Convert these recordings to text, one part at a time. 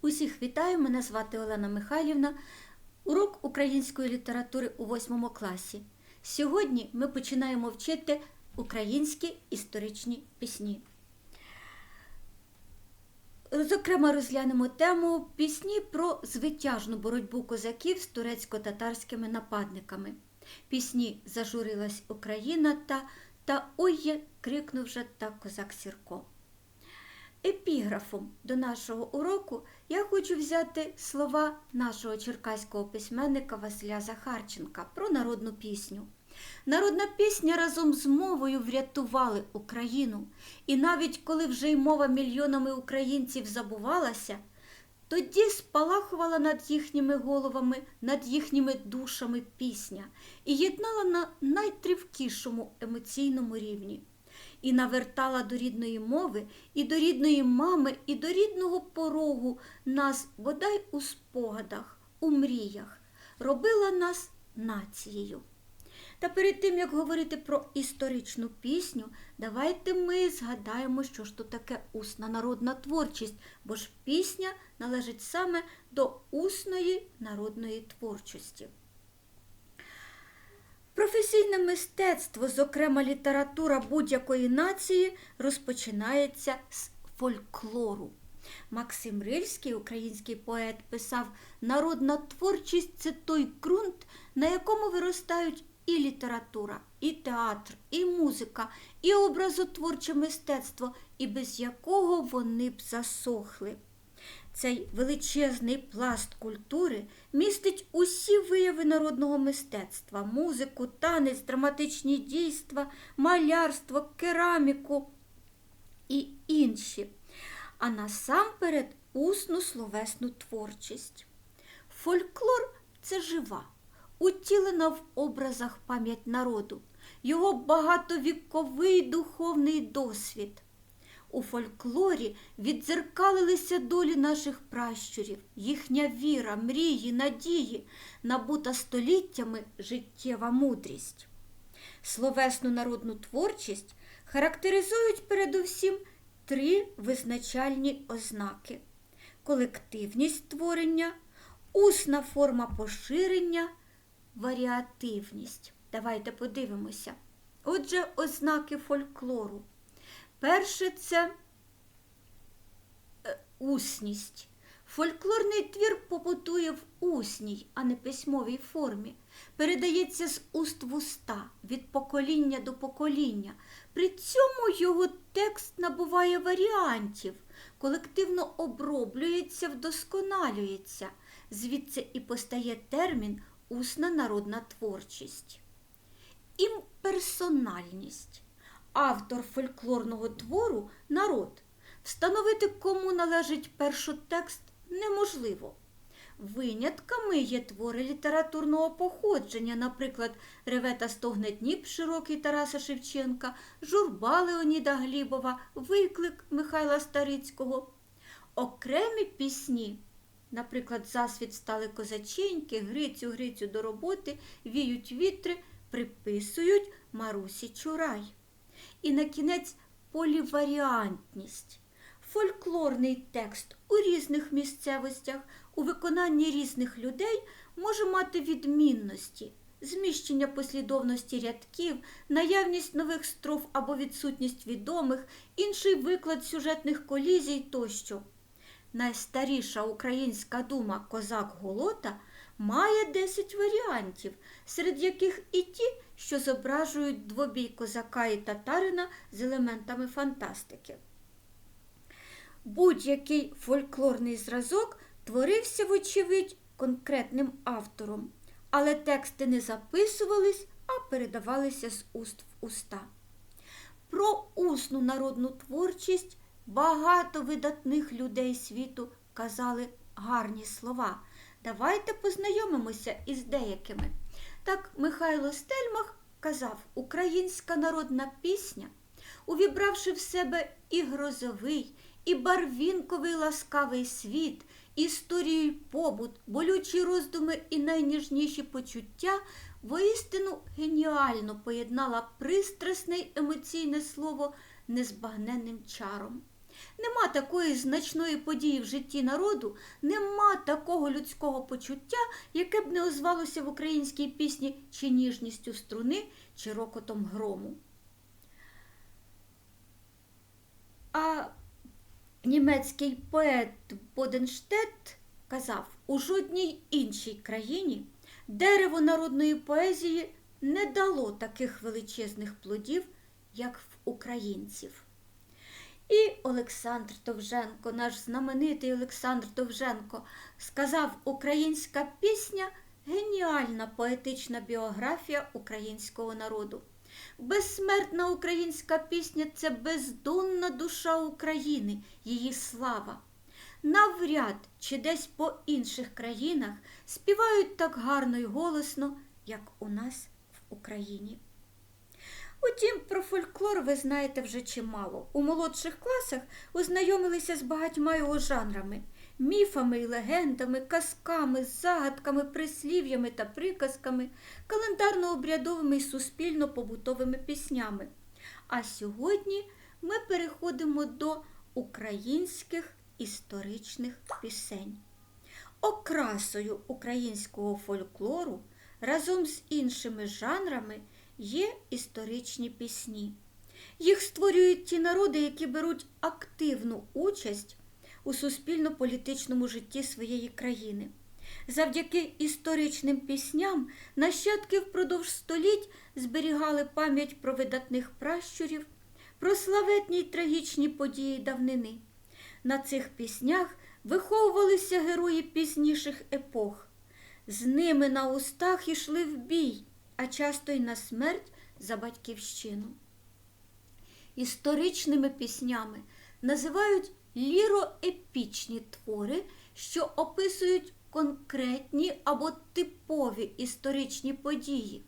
Усіх вітаю, мене звати Олена Михайлівна. Урок української літератури у восьмому класі. Сьогодні ми починаємо вчити українські історичні пісні. Зокрема, розглянемо тему пісні про звитяжну боротьбу козаків з турецько-татарськими нападниками. Пісні Зажурилась Україна та та ой крикнув же та козак Сірко. Епіграфом до нашого уроку я хочу взяти слова нашого черкаського письменника Василя Захарченка про народну пісню. Народна пісня разом з мовою врятували Україну, і навіть коли вже й мова мільйонами українців забувалася, тоді спалахувала над їхніми головами, над їхніми душами пісня і єднала на найтривкішому емоційному рівні і навертала до рідної мови, і до рідної мами, і до рідного порогу нас бодай у спогадах, у мріях, робила нас нацією. Та перед тим, як говорити про історичну пісню, давайте ми згадаємо, що ж то таке усна народна творчість, бо ж пісня належить саме до усної народної творчості. Професійне мистецтво, зокрема література будь-якої нації, розпочинається з фольклору. Максим Рильський, український поет, писав: народна творчість це той ґрунт, на якому виростають і література, і театр, і музика, і образотворче мистецтво, і без якого вони б засохли. Цей величезний пласт культури містить усі вияви народного мистецтва, музику, танець, драматичні дійства, малярство, кераміку і інші, а насамперед усну словесну творчість. Фольклор це жива, утілена в образах пам'ять народу, його багатовіковий духовний досвід. У фольклорі віддзеркалилися долі наших пращурів, їхня віра, мрії, надії, набута століттями життєва мудрість. Словесну народну творчість характеризують передусім три визначальні ознаки: колективність творення, усна форма поширення, варіативність. Давайте подивимося. Отже, ознаки фольклору. Перше це усність. Фольклорний твір побутує в усній, а не письмовій формі, передається з уст в уста, від покоління до покоління. При цьому його текст набуває варіантів, колективно оброблюється, вдосконалюється. Звідси і постає термін усна народна творчість. Імперсональність автор фольклорного твору народ. Встановити, кому належить першотекст, неможливо. Винятками є твори літературного походження, наприклад, Ревета стогне Дніп широкий Тараса Шевченка, Журба Леоніда Глібова, Виклик Михайла Старицького. Окремі пісні, наприклад, Засвіт стали козаченьки, Грицю, Грицю до роботи, віють вітри, приписують Марусі Чурай. І на кінець поліваріантність. Фольклорний текст у різних місцевостях, у виконанні різних людей може мати відмінності, зміщення послідовності рядків, наявність нових строф або відсутність відомих, інший виклад сюжетних колізій тощо. Найстаріша українська дума Козак Голота має 10 варіантів, серед яких і ті, що зображують двобій козака і татарина з елементами фантастики. Будь-який фольклорний зразок творився, вочевидь, конкретним автором, але тексти не записувались, а передавалися з уст в уста. Про усну народну творчість багато видатних людей світу казали гарні слова. Давайте познайомимося із деякими. Так Михайло Стельмах казав, українська народна пісня, увібравши в себе і грозовий, і барвінковий ласкавий світ, історію й побут, болючі роздуми і найніжніші почуття, воістину геніально поєднала пристрасне емоційне слово незбагненним чаром. Нема такої значної події в житті народу, нема такого людського почуття, яке б не озвалося в українській пісні чи ніжністю струни, чи рокотом грому. А німецький поет Боденштет казав, у жодній іншій країні дерево народної поезії не дало таких величезних плодів, як в українців. І Олександр Довженко, наш знаменитий Олександр Довженко, сказав, українська пісня геніальна поетична біографія українського народу. Безсмертна українська пісня це бездонна душа України, її слава. Навряд чи десь по інших країнах співають так гарно і голосно, як у нас в Україні. Утім, про фольклор ви знаєте вже чимало. У молодших класах ознайомилися з багатьма його жанрами, міфами і легендами, казками, загадками, прислів'ями та приказками, календарно-обрядовими і суспільно-побутовими піснями. А сьогодні ми переходимо до українських історичних пісень. Окрасою українського фольклору разом з іншими жанрами є історичні пісні. Їх створюють ті народи, які беруть активну участь у суспільно-політичному житті своєї країни. Завдяки історичним пісням нащадки впродовж століть зберігали пам'ять про видатних пращурів, про славетні й трагічні події давнини. На цих піснях виховувалися герої пізніших епох. З ними на устах ішли в бій, а часто й на смерть за батьківщину. Історичними піснями називають ліроепічні твори, що описують конкретні або типові історичні події.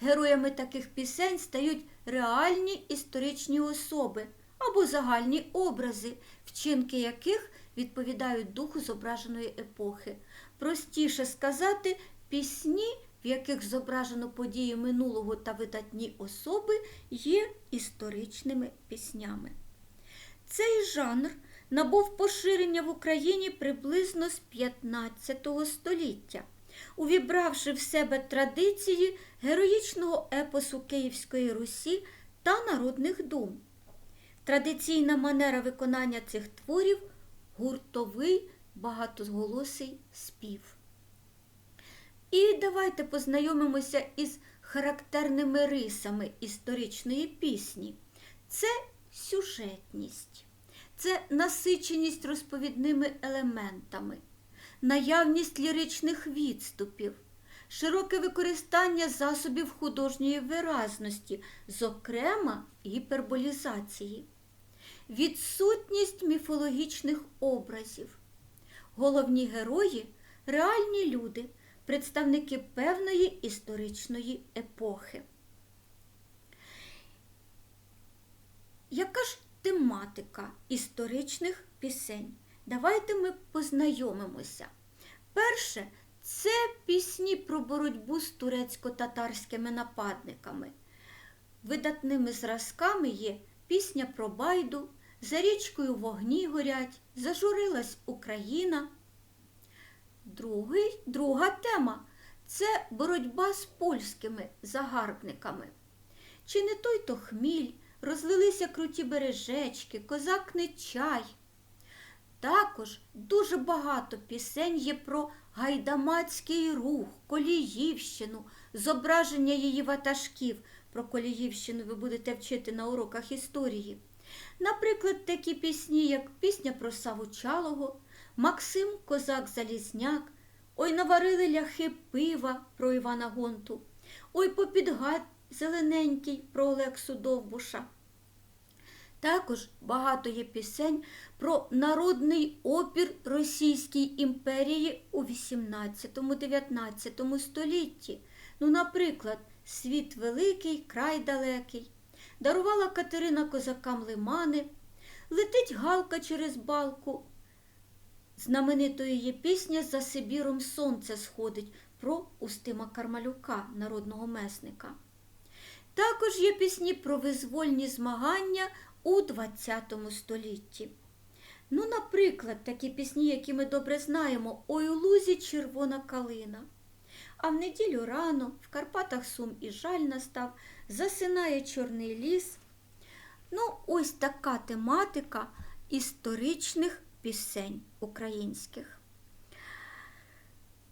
Героями таких пісень стають реальні історичні особи або загальні образи, вчинки яких відповідають духу зображеної епохи. Простіше сказати, пісні, в яких зображено події минулого та видатні особи, є історичними піснями. Цей жанр набув поширення в Україні приблизно з 15 століття, увібравши в себе традиції героїчного епосу Київської Русі та народних дум. Традиційна манера виконання цих творів гуртовий багатоголосий спів. І давайте познайомимося із характерними рисами історичної пісні. Це сюжетність, це насиченість розповідними елементами, наявність ліричних відступів, широке використання засобів художньої виразності, зокрема гіперболізації, відсутність міфологічних образів. Головні герої реальні люди, представники певної історичної епохи. Яка ж тематика історичних пісень? Давайте ми познайомимося. Перше це пісні про боротьбу з турецько-татарськими нападниками. Видатними зразками є пісня про байду, за річкою вогні горять, зажурилась Україна. Другий, друга тема це боротьба з польськими загарбниками. Чи не той то хміль, розлилися круті бережечки, козак не чай. Також дуже багато пісень є про гайдамацький рух, Коліївщину, зображення її ватажків. Про Коліївщину ви будете вчити на уроках історії. Наприклад, такі пісні, як пісня про Саву Чалого, Максим Козак Залізняк, Ой наварили ляхи пива про Івана Гонту, Ой попідгад зелененький про Олексу Довбуша. Також багато є пісень про народний опір Російській імперії у 18-19 столітті. Ну, наприклад, Світ великий, край далекий, дарувала Катерина козакам лимани, летить галка через балку. Знаменитою є пісня За Сибіром сонце сходить про Устима Кармалюка, народного месника. Також є пісні про визвольні змагання у ХХ столітті. Ну, наприклад, такі пісні, які ми добре знаємо Ой у лузі червона калина. А в неділю рано в Карпатах сум і жаль настав, засинає чорний ліс. Ну, ось така тематика історичних пісень українських.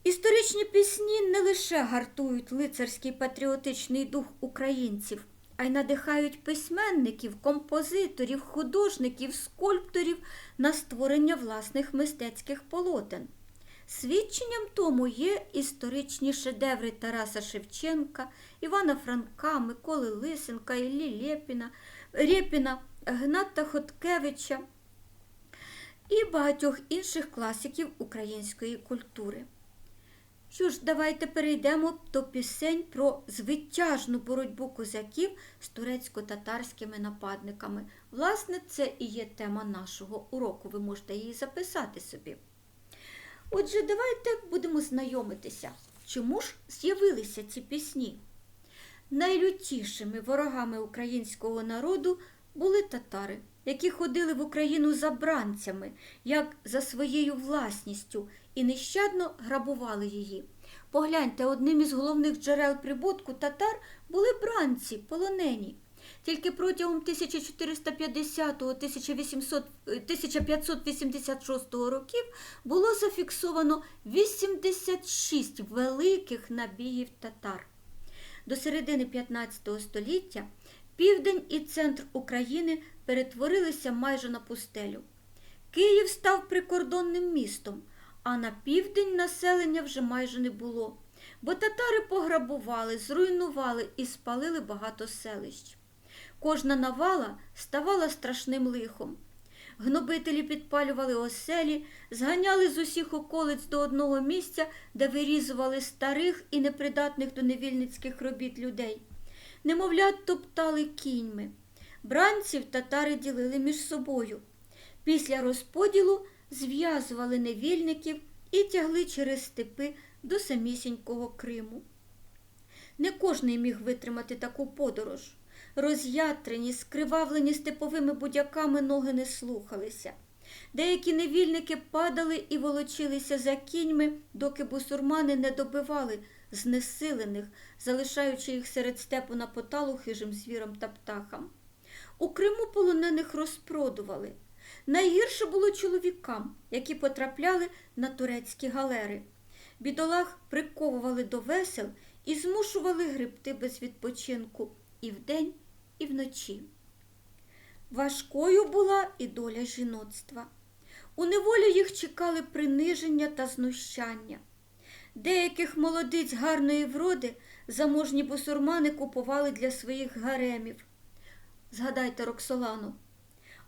Історичні пісні не лише гартують лицарський патріотичний дух українців, а й надихають письменників, композиторів, художників, скульпторів на створення власних мистецьких полотен. Свідченням тому є історичні шедеври Тараса Шевченка, Івана Франка, Миколи Лисенка, Іллі Лєпіна, Рєпіна, Гната Хоткевича і багатьох інших класиків української культури. Що ж, давайте перейдемо до пісень про звитяжну боротьбу козаків з турецько-татарськими нападниками. Власне, це і є тема нашого уроку. Ви можете її записати собі. Отже, давайте будемо знайомитися, чому ж з'явилися ці пісні. Найлютішими ворогами українського народу були татари, які ходили в Україну за бранцями, як за своєю власністю, і нещадно грабували її. Погляньте, одним із головних джерел прибутку татар були бранці, полонені. Тільки протягом 1450-1586 років було зафіксовано 86 великих набігів татар. До середини 15 століття південь і центр України перетворилися майже на пустелю. Київ став прикордонним містом, а на південь населення вже майже не було, бо татари пограбували, зруйнували і спалили багато селищ. Кожна навала ставала страшним лихом. Гнобителі підпалювали оселі, зганяли з усіх околиць до одного місця, де вирізували старих і непридатних до невільницьких робіт людей. Немовлят топтали кіньми. Бранців татари ділили між собою. Після розподілу зв'язували невільників і тягли через степи до самісінького Криму. Не кожний міг витримати таку подорож. Роз'ятрені, скривавлені степовими будяками ноги не слухалися. Деякі невільники падали і волочилися за кіньми, доки бусурмани не добивали знесилених, залишаючи їх серед степу на поталу хижим звірам та птахам. У Криму полонених розпродували. Найгірше було чоловікам, які потрапляли на турецькі галери. Бідолах приковували до весел і змушували гребти без відпочинку і вдень, і вночі. Важкою була і доля жіноцтва. У неволі їх чекали приниження та знущання. Деяких молодиць гарної вроди заможні бусурмани купували для своїх гаремів. Згадайте Роксолану.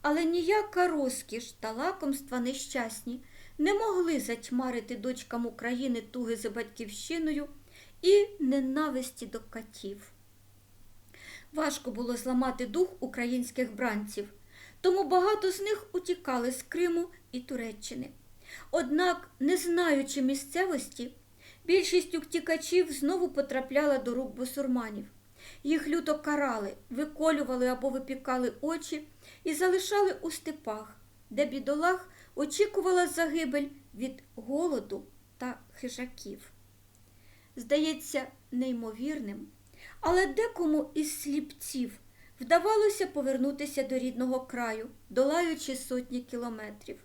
Але ніяка розкіш та лакомства нещасні не могли затьмарити дочкам України туги за батьківщиною і ненависті до катів. Важко було зламати дух українських бранців, тому багато з них утікали з Криму і Туреччини. Однак, не знаючи місцевості, більшість утікачів знову потрапляла до рук бусурманів. Їх люто карали, виколювали або випікали очі і залишали у степах, де бідолах очікувала загибель від голоду та хижаків. Здається, неймовірним, але декому із сліпців вдавалося повернутися до рідного краю, долаючи сотні кілометрів.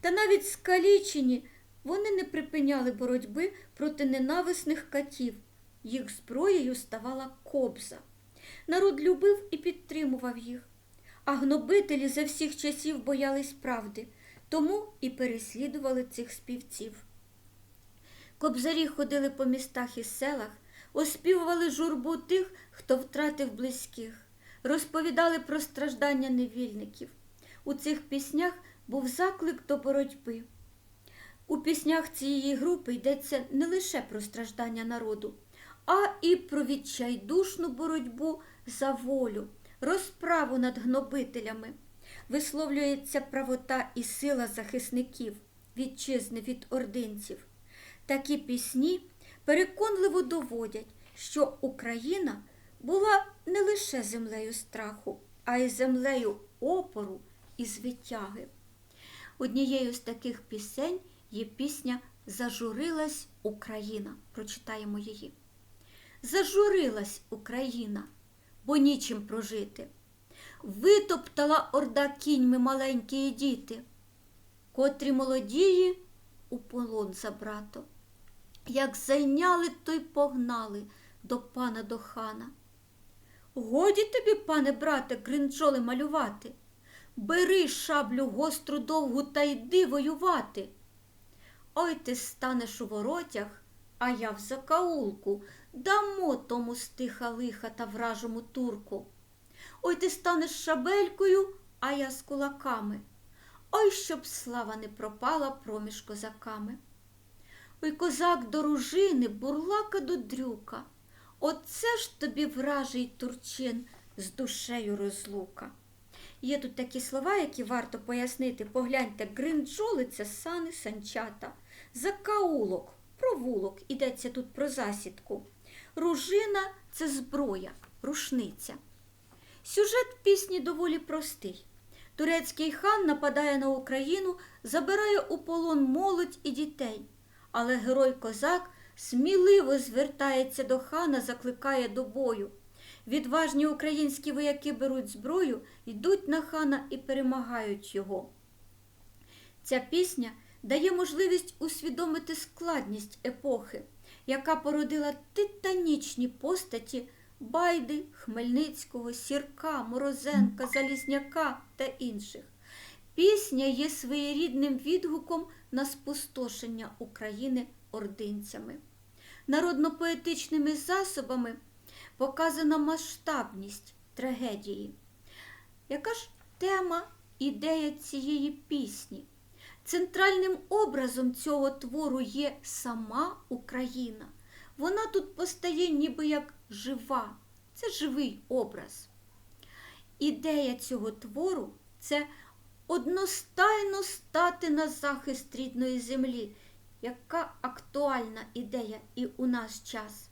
Та навіть скалічені вони не припиняли боротьби проти ненависних катів. Їх зброєю ставала кобза. Народ любив і підтримував їх, а гнобителі за всіх часів боялись правди, тому і переслідували цих співців. Кобзарі ходили по містах і селах, оспівували журбу тих, хто втратив близьких, розповідали про страждання невільників. У цих піснях був заклик до боротьби. У піснях цієї групи йдеться не лише про страждання народу, а і про відчайдушну боротьбу за волю, розправу над гнобителями. Висловлюється правота і сила захисників, вітчизни від ординців. Такі пісні переконливо доводять, що Україна була не лише землею страху, а й землею опору і звитяги. Однією з таких пісень є пісня Зажурилась Україна. Прочитаємо її. Зажурилась Україна, бо нічим прожити. Витоптала орда кіньми маленькі діти, котрі молодії у полон за брато. Як зайняли, то й погнали до пана до хана. Годі тобі, пане брате, кринчоли малювати. Бери шаблю гостру довгу та йди воювати. Ой ти станеш у воротях, а я в закаулку, дамо тому стиха лиха та вражому турку. Ой ти станеш шабелькою, а я з кулаками. Ой, щоб слава не пропала проміж козаками. Ой, козак до ружини, бурлака до дрюка. Оце ж тобі вражий турчин з душею розлука. Є тут такі слова, які варто пояснити. Погляньте, гринджолиця, сани, санчата, закаулок, провулок, ідеться тут про засідку. Ружина це зброя, рушниця. Сюжет пісні доволі простий. Турецький хан нападає на Україну, забирає у полон молодь і дітей. Але герой козак сміливо звертається до хана, закликає до бою. Відважні українські вояки беруть зброю, йдуть на хана і перемагають його. Ця пісня дає можливість усвідомити складність епохи, яка породила титанічні постаті Байди, Хмельницького, Сірка, Морозенка, Залізняка та інших. Пісня є своєрідним відгуком на спустошення України ординцями. Народно-поетичними засобами показана масштабність трагедії. Яка ж тема, ідея цієї пісні? Центральним образом цього твору є сама Україна. Вона тут постає ніби як жива, це живий образ. Ідея цього твору це одностайно стати на захист рідної землі, яка актуальна ідея і у наш час.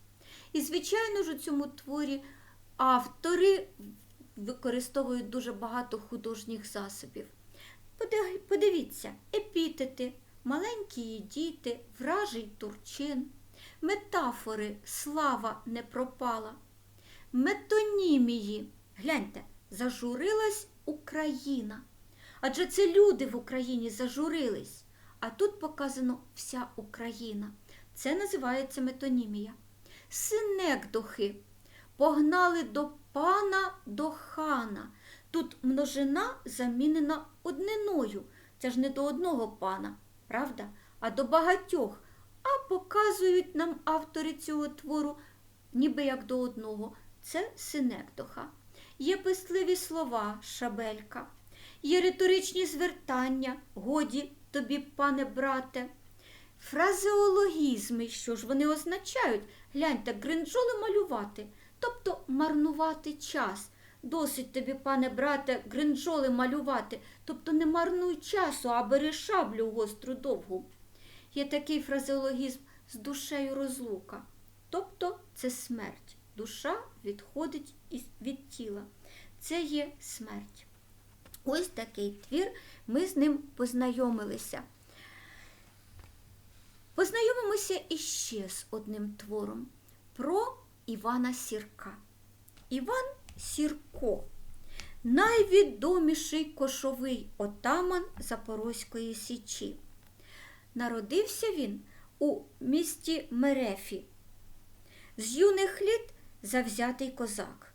І, звичайно ж, у цьому творі автори використовують дуже багато художніх засобів. Подивіться, епітети, маленькі діти, вражий турчин, метафори слава не пропала, метонімії. Гляньте, зажурилась Україна. Адже це люди в Україні зажурились, а тут показано вся Україна. Це називається метонімія. Синекдохи погнали до пана до хана. Тут множина замінена одниною. Це ж не до одного пана, правда? А до багатьох. А показують нам автори цього твору, ніби як до одного. Це синекдоха. Є писливі слова, шабелька, є риторичні звертання, годі тобі, пане брате. Фразеологізми, що ж вони означають? Гляньте, гринджоли малювати, тобто марнувати час. Досить тобі, пане брате, гринджоли малювати, тобто не марнуй часу, а бери шаблю гостру довгу. Є такий фразеологізм з душею розлука, тобто це смерть. Душа відходить від тіла. Це є смерть. Ось такий твір, ми з ним познайомилися. Познайомимося іще з одним твором про Івана Сірка. Іван Сірко найвідоміший кошовий отаман Запорозької Січі. Народився він у місті Мерефі. З юних літ завзятий козак.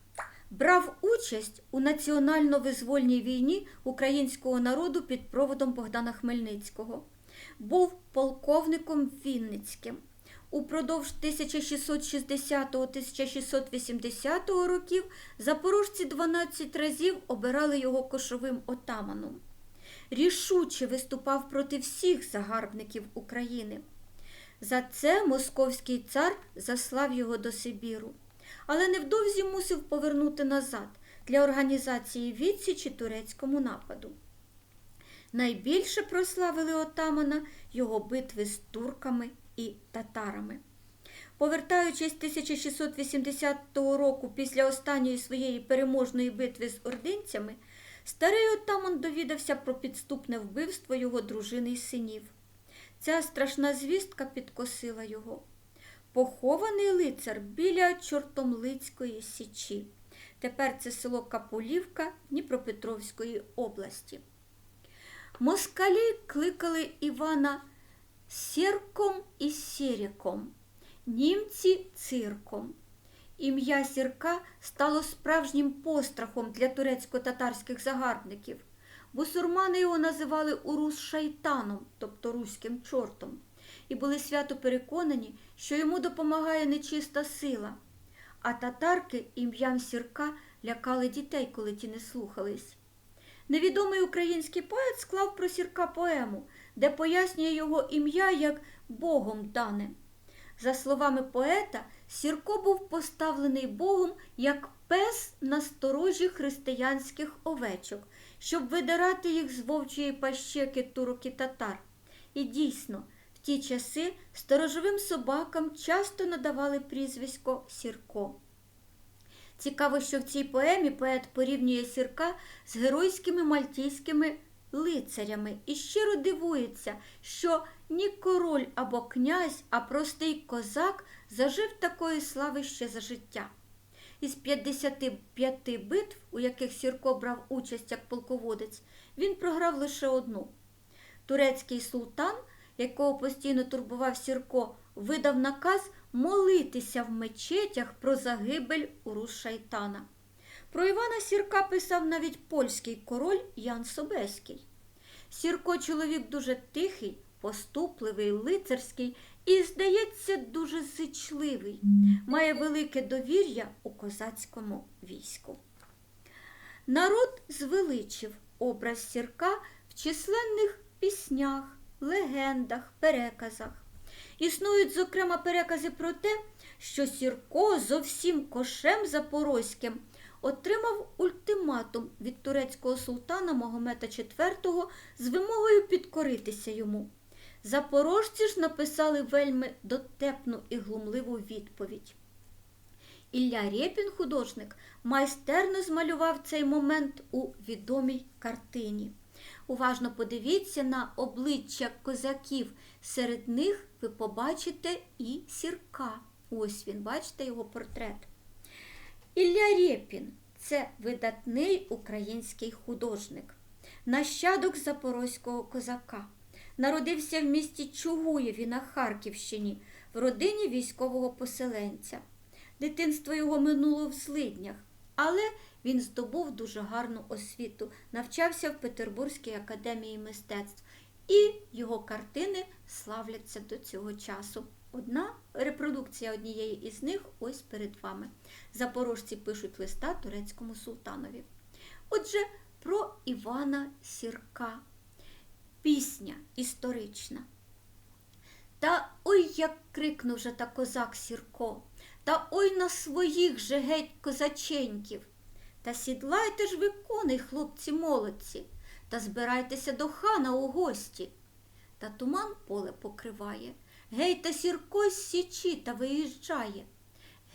Брав участь у національно-визвольній війні українського народу під проводом Богдана Хмельницького. Був полковником Вінницьким. Упродовж 1660-1680 років запорожці 12 разів обирали його кошовим отаманом. Рішуче виступав проти всіх загарбників України. За це московський цар заслав його до Сибіру, але невдовзі мусив повернути назад для організації відсічі турецькому нападу. Найбільше прославили отамана його битви з турками і татарами. Повертаючись 1680 року після останньої своєї переможної битви з ординцями, Старий отаман довідався про підступне вбивство його дружини й синів. Ця страшна звістка підкосила його. Похований лицар біля Чортомлицької січі. Тепер це село Капулівка Дніпропетровської області. Москалі кликали Івана Сірком і Сіріком, німці цирком. Ім'я Сірка стало справжнім пострахом для турецько-татарських загарбників. Бусурмани його називали урус шайтаном, тобто руським чортом, і були свято переконані, що йому допомагає нечиста сила. А татарки ім'ям Сірка лякали дітей, коли ті не слухались. Невідомий український поет склав про Сірка поему, де пояснює його ім'я як Богом дане. За словами поета, Сірко був поставлений Богом як пес на сторожі християнських овечок, щоб видирати їх з вовчої пащеки турок і татар. І дійсно, в ті часи сторожовим собакам часто надавали прізвисько Сірко. Цікаво, що в цій поемі поет порівнює Сірка з геройськими мальтійськими лицарями і щиро дивується, що ні король або князь, а простий козак зажив такої слави ще за життя. Із 55 битв, у яких Сірко брав участь як полководець, він програв лише одну. Турецький султан, якого постійно турбував Сірко, видав наказ молитися в мечетях про загибель урус шайтана. Про Івана Сірка писав навіть польський король Ян Собеський. Сірко чоловік дуже тихий, поступливий, лицарський і, здається, дуже зичливий, має велике довір'я у козацькому війську. Народ звеличив образ Сірка в численних піснях, легендах, переказах. Існують, зокрема, перекази про те, що Сірко зовсім кошем запорозьким отримав ультиматум від турецького султана Магомета IV з вимогою підкоритися йому. Запорожці ж написали вельми дотепну і глумливу відповідь. Ілля Рєпін, художник, майстерно змалював цей момент у відомій картині. Уважно подивіться на обличчя козаків. Серед них ви побачите і сірка. Ось він, бачите його портрет. Ілля Рєпін це видатний український художник, нащадок запорозького козака. Народився в місті Чугуєві на Харківщині в родині військового поселенця. Дитинство його минуло в злиднях, але він здобув дуже гарну освіту, навчався в Петербурзькій академії мистецтв, і його картини славляться до цього часу. Одна репродукція однієї із них ось перед вами. Запорожці пишуть листа турецькому султанові. Отже, про Івана Сірка. Пісня історична. Та ой, як крикнув же та козак Сірко, та ой на своїх же геть козаченьків. Та сідлайте ж ви коней, хлопці молодці, та збирайтеся до хана у гості. Та туман поле покриває. Гей, та сірко з січі та виїжджає.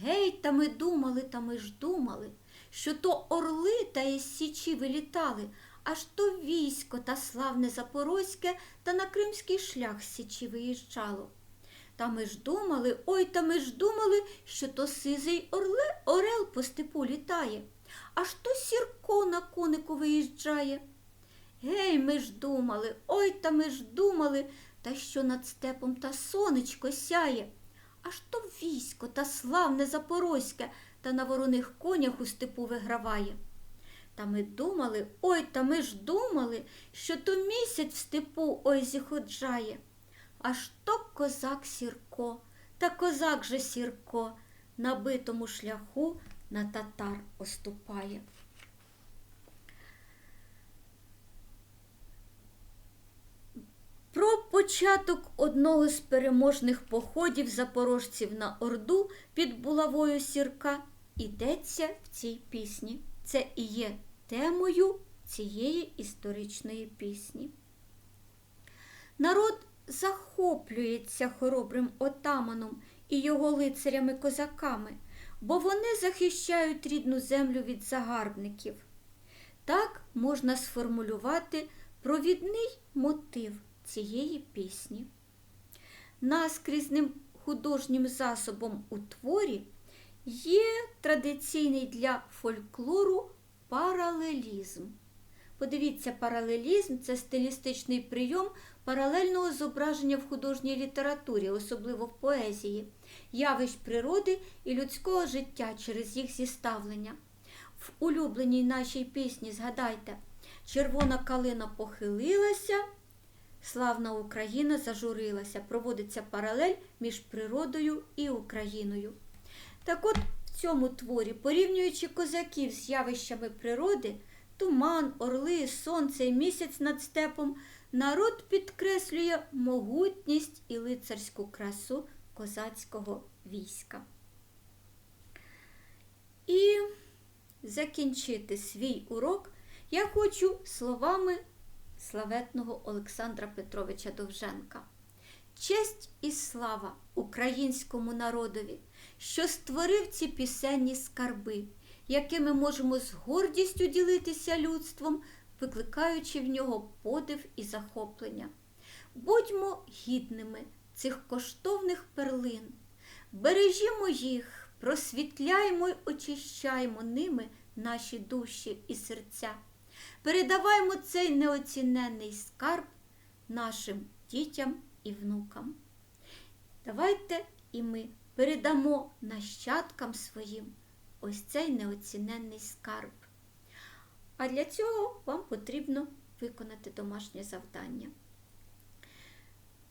Гей, та ми думали, та ми ж думали, що то орли та із січі вилітали, аж то військо та славне Запорозьке та на кримський шлях з січі виїжджало. Та ми ж думали, ой, та ми ж думали, що то сизий орле, орел по степу літає, аж то сірко на конику виїжджає. Гей, ми ж думали, ой, та ми ж думали, та що над степом та сонечко сяє. Аж то військо та славне Запорозьке та на вороних конях у степу виграває. Та ми думали, ой, та ми ж думали, що то місяць в степу ой зіходжає. Аж то козак Сірко, та козак же Сірко на битому шляху на татар оступає. Про початок одного з переможних походів запорожців на Орду під булавою Сірка йдеться в цій пісні. Це і є темою цієї історичної пісні. Народ захоплюється хоробрим отаманом і його лицарями-козаками, бо вони захищають рідну землю від загарбників. Так можна сформулювати провідний мотив цієї пісні. Наскрізним художнім засобом у творі є традиційний для фольклору паралелізм. Подивіться, паралелізм це стилістичний прийом паралельного зображення в художній літературі, особливо в поезії, явищ природи і людського життя через їх зіставлення. В улюбленій нашій пісні згадайте, червона калина похилилася, славна Україна зажурилася. Проводиться паралель між природою і Україною. Так от в цьому творі, порівнюючи козаків з явищами природи, туман, орли, сонце і місяць над степом, народ підкреслює могутність і лицарську красу козацького війська. І закінчити свій урок я хочу словами славетного Олександра Петровича Довженка. Честь і слава українському народові, що створив ці пісенні скарби, якими можемо з гордістю ділитися людством, викликаючи в нього подив і захоплення. Будьмо гідними цих коштовних перлин, бережімо їх, просвітляймо й очищаймо ними наші душі і серця. Передаваймо цей неоціненний скарб нашим дітям і внукам. Давайте і ми передамо нащадкам своїм ось цей неоціненний скарб. А для цього вам потрібно виконати домашнє завдання.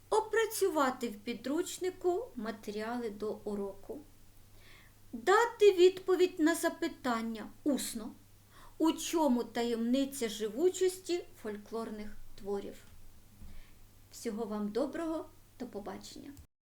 Опрацювати в підручнику матеріали до уроку. Дати відповідь на запитання усно, у чому таємниця живучості фольклорних творів. Всього вам доброго, до побачення!